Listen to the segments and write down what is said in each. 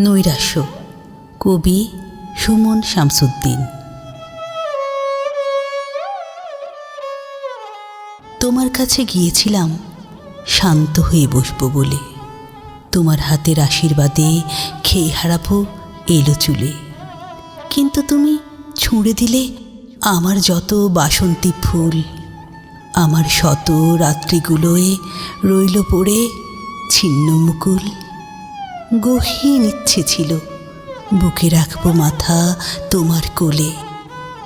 নৈরাশ্য। কবি সুমন শামসুদ্দিন। তোমার কাছে গিয়েছিলাম, শান্ত হয়ে বসবো বলে। তোমার হাতের আশীর্বাদে খেয়ে হারাবো এলো চুলে। কিন্তু তুমি ছুঁড়ে দিলে আমার যত বাসন্তী ফুল, আমার শত রাত্রিগুলোয় রইল পড়ে ছিন্ন মুকুল। গহীন ইচ্ছে ছিল। বুকে রাখব মাথা তোমার কোলে।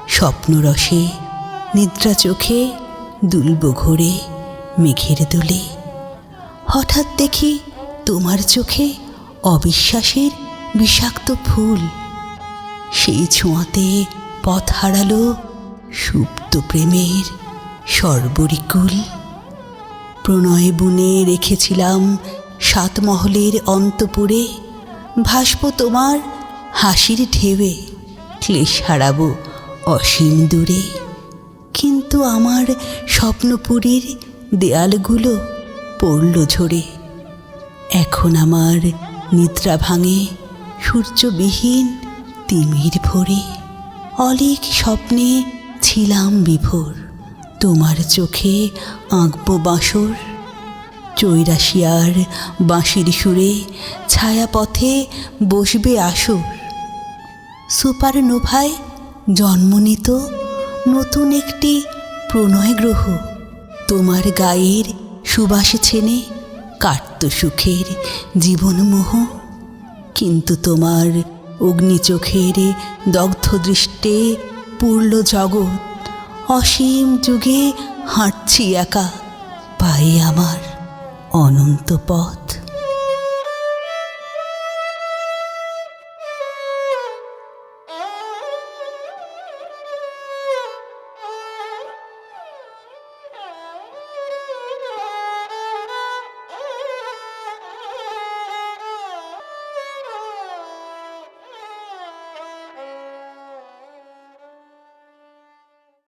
স্বপ্নরসে, নিদ্রা চোখে, দুলব ঘোরে, মেঘের দোলে। হঠাৎ দেখি তোমার চোখে অবিশ্বাসের বিষাক্ত ফুল। সেই ছোঁয়াতে পথ হারালো সুপ্ত প্রেমের সর্বরিকুল। প্রণয় বুনে রেখেছিলাম সাত মহলের অন্তপুরে ভাসব তোমার হাসির ঢেবে ক্লেশ হারাবো অসীম দূরে। কিন্তু আমার স্বপ্নপুরীর দেয়ালগুলো পড়ল ঝরে। এখন আমার নিদ্রা ভাঙে সূর্যবিহীন তিমির ভরে। অলিক স্বপ্নে ছিলাম বিভোর। তোমার চোখে আঁকব বাঁশর চৈরাশিয়ার বাঁশির সুরে ছায়াপথে বসবে আসো। সুপার নোভায় জন্ম নিত নতুন একটি প্রণয় গ্রহ তোমার গায়ের সুবাসে ছেনে কাটত সুখের জীবনমোহ। কিন্তু তোমার অগ্নি চোখের দগ্ধ দৃষ্টে পূর্ল জগৎ। অসীম যুগে হাঁটছি একা, পায়ে আমার অনন্ত পথ।